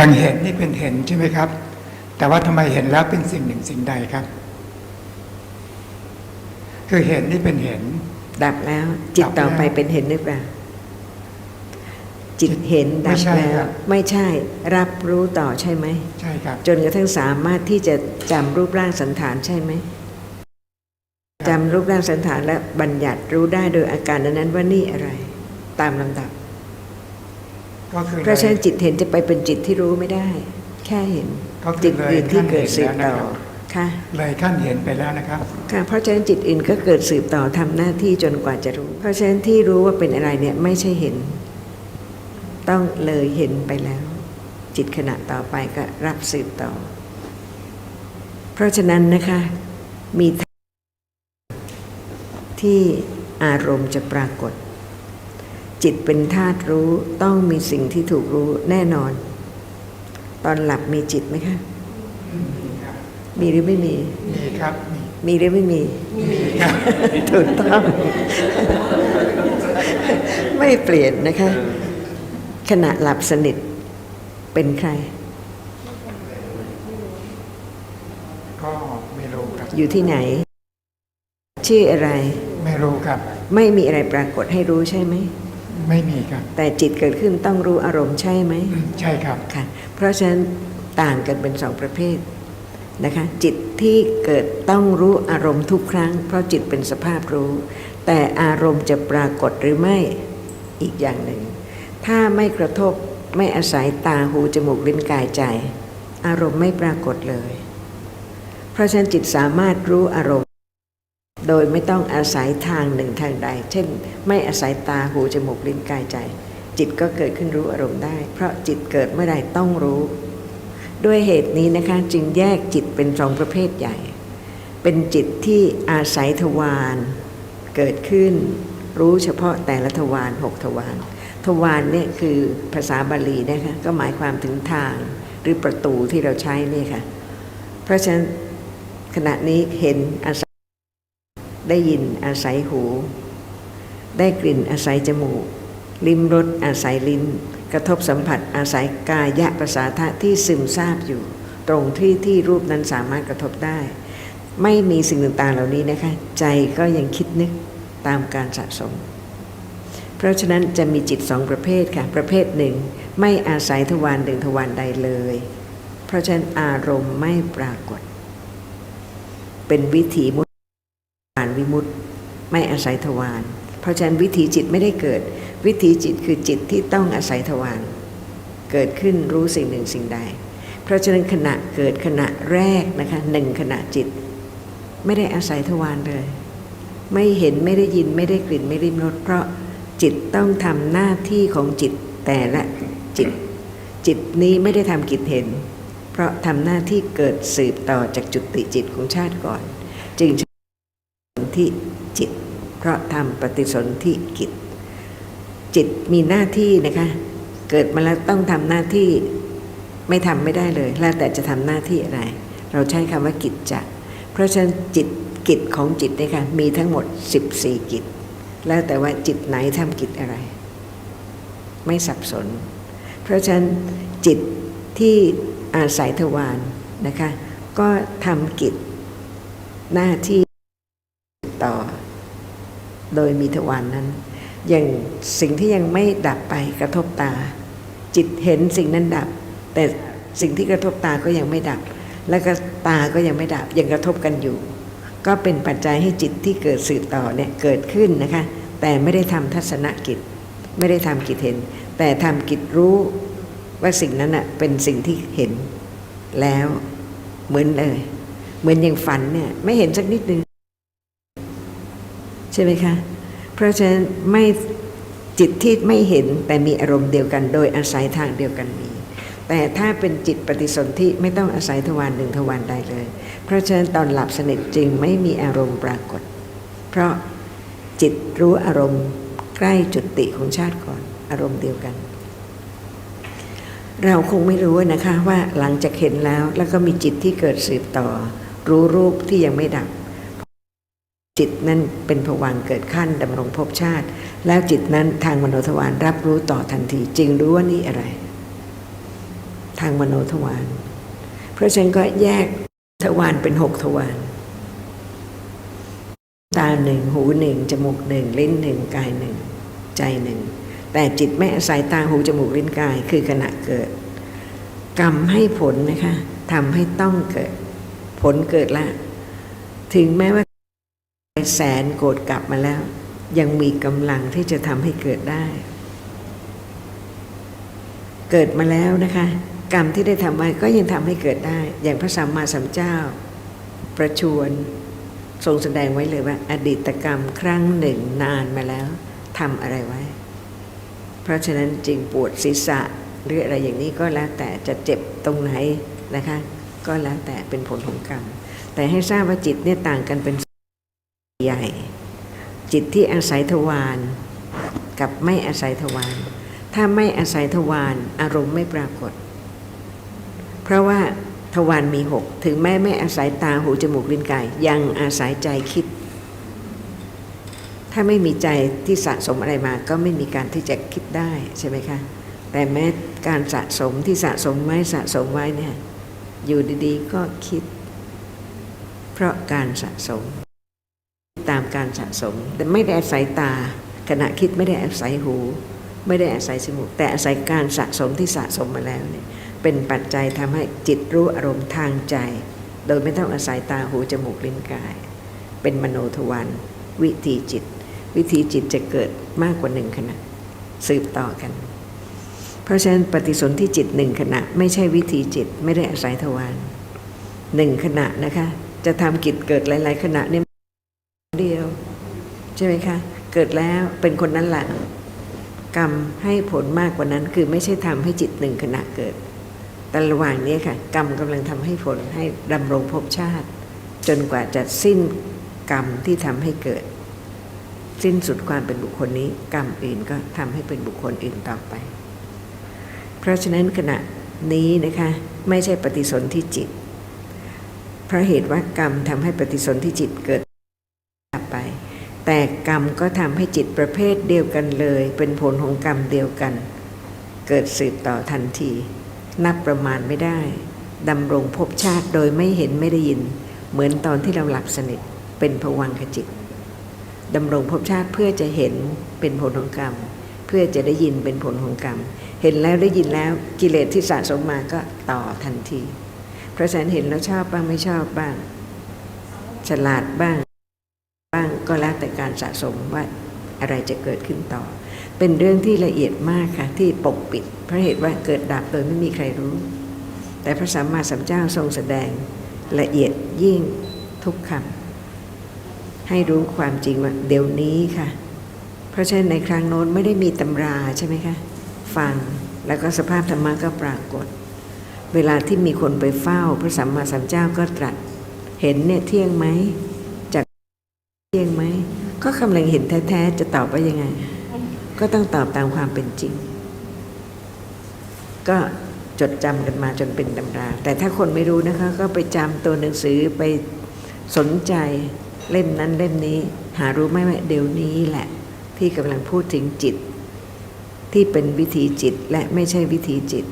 อย่างเห็นนี่เป็นเห็นใช่ไหมครับ แต่ว่าทำไมเห็นแล้วเป็นสิ่งหนึ่งสิ่งใดครับ คือเห็นนี่เป็นเห็น ดับแล้ว จิตดับแล้วต่อไปเป็นเห็นหรือเปล่าจิตเห็นดับไม่ใช่แล้ควรับไม่ใช่ รับรู้ต่อใช่ไหมใช่ครับ จนกระทั่งสามารถที่จะจำรูปร่างสันฐานใช่ไหมจำรูปร่างสันฐานและบัญญัติรู้ได้โดยอาการนั้นๆว่านี่อะไร ตามลำดับ ก็คือเพราะฉะนั้นจิตเห็นจะไปเป็นจิตที่รู้ไม่ได้ แค่เห็นก็คืจิอตเลยอื่นที่ขั้นเกิเห็ดนสืบแล้วนะต่อครับค่ะเลยขั้นเห็นไปแล้วนะครับค่ะเพราะฉะนั้นจิตอื่นก็เกิดสืบต่อทำหน้าที่จนกว่าจะรู้ เพราะฉะนั้นที่รู้ว่าเป็นอะไรเนี่ยไม่ใช่เห็น ต้องเลยเห็นไปแล้ว จิตขณะต่อไปก็รับสืบต่อ เพราะฉะนั้นนะคะมีที่อารมณ์จะปรากฏ จิตเป็นธาตุรู้ต้องมีสิ่งที่ถูกรู้แน่นอน ตอนหลับมีจิตไหมคะมีหรือไม่มีมีครับมีมีหรือไม่มีมีครับถูกต้องไม่เปลี่ยนนะคะ ขณะหลับสนิทเป็นใคร ก็ไม่รู้ครับ อยู่ที่ไหน ชื่ออะไร ไม่รู้ครับ ไม่มีอะไรปรากฏให้รู้ใช่ไหม ไม่มีครับ แต่จิตเกิดขึ้นต้องรู้อารมณ์ใช่ไหมอืมใช่ครับค่ะ เพราะฉะนั้นต่างกันเป็นสองประเภทนะคะ จิตที่เกิดต้องรู้อารมณ์ทุกครั้ง เพราะจิตเป็นสภาพรู้ แต่อารมณ์จะปรากฏหรือไม่อีกอย่างหนึ่ง ถ้าไม่กระทบไม่อาศัยตาหูจมูกลิ้นกายใจ อารมณ์ไม่ปรากฏเลย เพราะฉะนั้นจิตสามารถรู้อารมณ์ โดยไม่ต้องอาศัยทางหนึ่งทางใด เช่น ไม่อาศัยตาหูจมูกลิ้นกายใจ จิตก็เกิดขึ้นรู้อารมณ์ได้ เพราะจิตเกิดเมื่อใดต้องรู้ ด้วยเหตุนี้นะคะจึงแยกจิตเป็นสองประเภทใหญ่ เป็นจิตที่อาศัยทวารเกิดขึ้น รู้เฉพาะแต่ละทวารหกทวารทวารเนี่ยคือภาษาบาลีนะคะก็หมายความถึงทางหรือประตูที่เราใช้นี่ค่ะ เพราะฉะนั้นขณะนี้เห็นอาศัย ได้ยินอาศัยหู ได้กลิ่นอาศัยจมูก ลิ้มรสอาศัยลิ้น กระทบสัมผัสอาศัยกายะประสาทะที่ซึมซาบอยู่ ตรงที่ที่รูปนั้นสามารถกระทบได้ ไม่มีสิ่งต่างๆเหล่านี้นะคะ ใจก็ยังคิดนึกตามการสะสม เพราะฉะนั้นจะมีจิตสองประเภทค่ะ ประเภทหนึ่ง ไม่อาศัยทวารหนึ่งทวารใดเลย เพราะฉะนั้นอารมณ์ไม่ปรากฏ เป็นวิถีมุต วิมุตติไม่อาศัยทวารเพราะฉะนั้นวิถีจิตไม่ได้เกิด วิถีจิตคือจิตที่ต้องอาศัยทวารเกิดขึ้นรู้สิ่งหนึ่งสิ่งใด เพราะฉะนั้นขณะเกิดขณะแรกนะคะหนึ่งขณะจิต ไม่ได้อาศัยทวารเลย ไม่เห็นไม่ได้ยินไม่ได้กลิ่นไม่ได้รสเพราะจิตต้องทำหน้าที่ของจิตแต่ละจิต จิตนี้ไม่ได้ทำกิจเห็น เพราะทำหน้าที่เกิดสืบต่อจากจุติจิตของชาติก่อน จึง ธิจิต เพราะทำปฏิสนธิกิจ จิตมีหน้าที่นะคะ เกิดมาแล้วต้องทำหน้าที่ไม่ทำไม่ได้เลย แล้วแต่จะทำหน้าที่อะไร เราใช้คำว่ากิจจะ เพราะฉะนั้นจิตกิจของจิตนี่ค่ะมีทั้งหมด 14 กิจ แล้วแต่ว่าจิตไหนทำกิจอะไร ไม่สับสน เพราะฉะนั้นจิตที่อาศัยทวารนะคะ ก็ทำกิจหน้าที่ โดยมีทวารนนั้น อย่างสิ่งที่ยังไม่ดับไปกระทบตา จิตเห็นสิ่งนั้นดับ แต่สิ่งที่กระทบตาก็ยังไม่ดับ แล้วก็ตาก็ยังไม่ดับยังกระทบกันอยู่ ก็เป็นปัจจัยให้จิตที่เกิดสืบต่อเนี่ยเกิดขึ้นนะคะ แต่ไม่ได้ทำทัศนกิจ ไม่ได้ทำกิจเห็น แต่ทำกิจรู้ว่าสิ่งนั้นอะเป็นสิ่งที่เห็นแล้วเหมือนเลย เหมือนอย่างฝันเนี่ยไม่เห็นสักนิดนึง ใช่ไหมคะ เพราะฉะนั้นไม่จิตที่ไม่เห็นแต่มีอารมณ์เดียวกัน โดยอาศัยทางเดียวกันมี แต่ถ้าเป็นจิตปฏิสนธิไม่ต้องอาศัยทวารหนึ่งทวารใดเลย เพราะฉะนั้นตอนหลับสนิทจึงไม่มีอารมณ์ปรากฏ เพราะจิตรู้อารมณ์ใกล้จุติของชาติก่อนอารมณ์เดียวกัน เราคงไม่รู้นะคะว่าหลังจากเห็นแล้วแล้วก็มีจิตที่เกิดสืบต่อ รู้รูปที่ยังไม่ดับ จิตนั้นเป็นผวังเกิดขั้นดำรงภพชาติ แล้วจิตนั้นทางมโนทวารรับรู้ต่อทันทีจึงรู้ว่านี่อะไร ทางมโนทวารเพราะฉะนั้นก็แยกทวารเป็นหกทวารตาหนึ่งหูหนึ่งจมูกหนึ่งลิ้นหนึ่งกายหนึ่งใจหนึ่งแต่จิตไม่อาศัยตาหูจมูกลิ้นกายคือขณะเกิด กรรมให้ผลนะคะทำให้ต้องเกิด ผลเกิดละ ถึงแม้ว่า แสนโกรธกลับมาแล้ว ยังมีกำลังที่จะทำให้เกิดได้ เกิดมาแล้วนะคะ กรรมที่ได้ทำไว้ก็ยังทำให้เกิดได้ อย่างพระสัมมาสัมพุทธเจ้า ประชวรทรงแสดงไว้เลยว่า อดีตกรรมครั้งหนึ่งนานมาแล้วทำอะไรไว้ เพราะฉะนั้นจึงปวดศีรษะหรืออะไรอย่างนี้ก็แล้วแต่จะเจ็บตรงไหนนะคะ ก็แล้วแต่เป็นผลของกรรม แต่ให้ทราบว่าจิตเนี่ยต่างกันเป็น ใหญ่ จิตที่อาศัยทวารกับไม่อาศัยทวารถ้าไม่อาศัยทวารอารมณ์ไม่ปรากฏ เพราะว่าทวารมีหกถึงแม้ไม่อาศัยตาหูจมูกลิ้นกายยังอาศัยใจคิด ถ้าไม่มีใจที่สะสมอะไรมาก็ไม่มีการที่จะคิดได้ใช่ไหมคะแต่แม้การสะสมที่สะสมไว้สะสมไว้เนี่ยอยู่ดีๆก็คิด เพราะการสะสมตาม การสะสม แต่ไม่ได้อาศัยตา ขณะคิดไม่ได้อาศัยหู ไม่ได้อาศัยจมูกแต่อาศัยการสะสมที่สะสมมาแล้วเนี่ยเป็นปัจจัยทำให้จิตรู้อารมณ์ทางใจ โดยไม่ต้องอาศัยตาหูจมูกลิ้นกาย เป็นมโนทวารวิธีจิต วิธีจิตจะเกิดมากกว่าหนึ่งขณะ สืบต่อกัน เพราะฉะนั้นปฏิสนธิจิตหนึ่งขณะ ไม่ใช่วิธีจิตไม่ได้อาศัยทวารหนึ่งขณะนะคะ จะทำกิจเกิดหลาย ๆ ขณะเนี่ย ช่ไหมคะเกิดแล้วเป็นคนนั้นแหละกรรมให้ผลมากกว่านั้น คือไม่ใช่ทำให้จิตหนึ่งขณะเกิด แต่ระหว่างนี้ค่ะ กรรมกำลังทำให้ผลให้ดำรงภพชาติ จนกว่าจะสิ้นกรรมที่ทำให้เกิด สิ้นสุดความเป็นบุคคลนี้ กรรมอื่นก็ทำให้เป็นบุคคลอื่นต่อไป เพราะฉะนั้นขณะนี้นะคะ ไม่ใช่ปฏิสนธิจิตเพราะเหตุว่ากรรมทำให้ปฏิสนธิจิตเกิด แต่กรรมก็ทำให้จิตประเภทเดียวกันเลย เป็นผลของกรรมเดียวกัน เกิดสืบต่อทันที นับประมาณไม่ได้ดำรงภพชาติโดยไม่เห็นไม่ได้ยิน เหมือนตอนที่เราหลับสนิทเป็นผวังขจิตดำรงภพชาติเพื่อจะเห็นเป็นผลของกรรม เพื่อจะได้ยินเป็นผลของกรรม เห็นแล้วได้ยินแล้วกิเลสที่สะสมมาก็ต่อทันที เพราะฉะนั้นเห็นแล้วชอบบ้างไม่ชอบบ้าง ฉลาดบ้างบ้าง ก็แล้วแต่การสะสมว่าอะไรจะเกิดขึ้นต่อ เป็นเรื่องที่ละเอียดมากค่ะ ที่ปกปิดเพราะเหตุว่าเกิดดับโดยไม่มีใครรู้ แต่พระสัมมาสัมพุทธเจ้าทรงแสดงละเอียดยิ่งทุกคำให้รู้ความจริงว่าเดี๋ยวนี้ค่ะ เพราะฉะนั้นในครั้งโน้นไม่ได้มีตำราใช่ไหมคะฟังแล้วก็สภาพธรรมะก็ปรากฏ เวลาที่มีคนไปเฝ้า พระสัมมาสัมพุทธเจ้าก็ตรัส เห็นเนี่ยเที่ยงไหมจากเที่ยงไหม กำลังเห็นแท้ๆจะตอบว่ายังไง ก็ต้องตอบตามความเป็นจริง ก็จดจำกันมาจนเป็นตำรา แต่ถ้าคนไม่รู้นะคะ ก็ไปจำตัวหนังสือไปสนใจเล่มนั้นเล่มนี้ หารู้ไหมว่าเดี๋ยวนี้แหละ ที่กำลังพูดถึงจิต ที่เป็นวิธีจิตและไม่ใช่วิธีจิต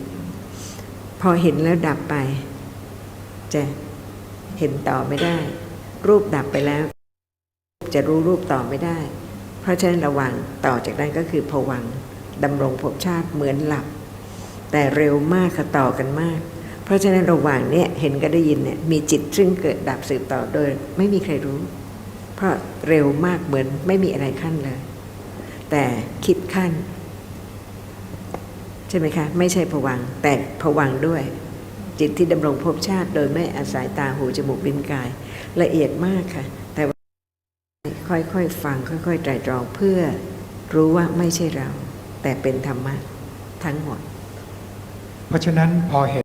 พอเห็นแล้วดับไป จะเห็นต่อไม่ได้ รูปดับไปแล้ว จะรู้รูปต่อไม่ได้ เพราะฉะนั้นระว่างต่อจากนั้นก็คือผวังดำรงภพชาติเหมือนหลับ แต่เร็วมากค่ะต่อกันมาก เพราะฉะนั้นระหว่างเนี้ยเห็นก็ได้ยินเนี่ยมีจิตซึ่งเกิดดับสืบต่อโดย ไม่มีใครรู้ เพราะเร็วมากเหมือนไม่มีอะไรขั้นเลย แต่คิดขั้น ใช่ไหมคะ ไม่ใช่ผวังแต่ผวังด้วย จิตที่ดำรงภพชาติโดยไม่อาศัยตาหูจมูกลิ้นกาย ละเอียดมากค่ะ ค่อยๆฟังค่อยๆไตรตรองเพื่อรู้ว่าไม่ใช่เรา แต่เป็นธรรมะทั้งหมด เพราะฉะนั้นพอเห็น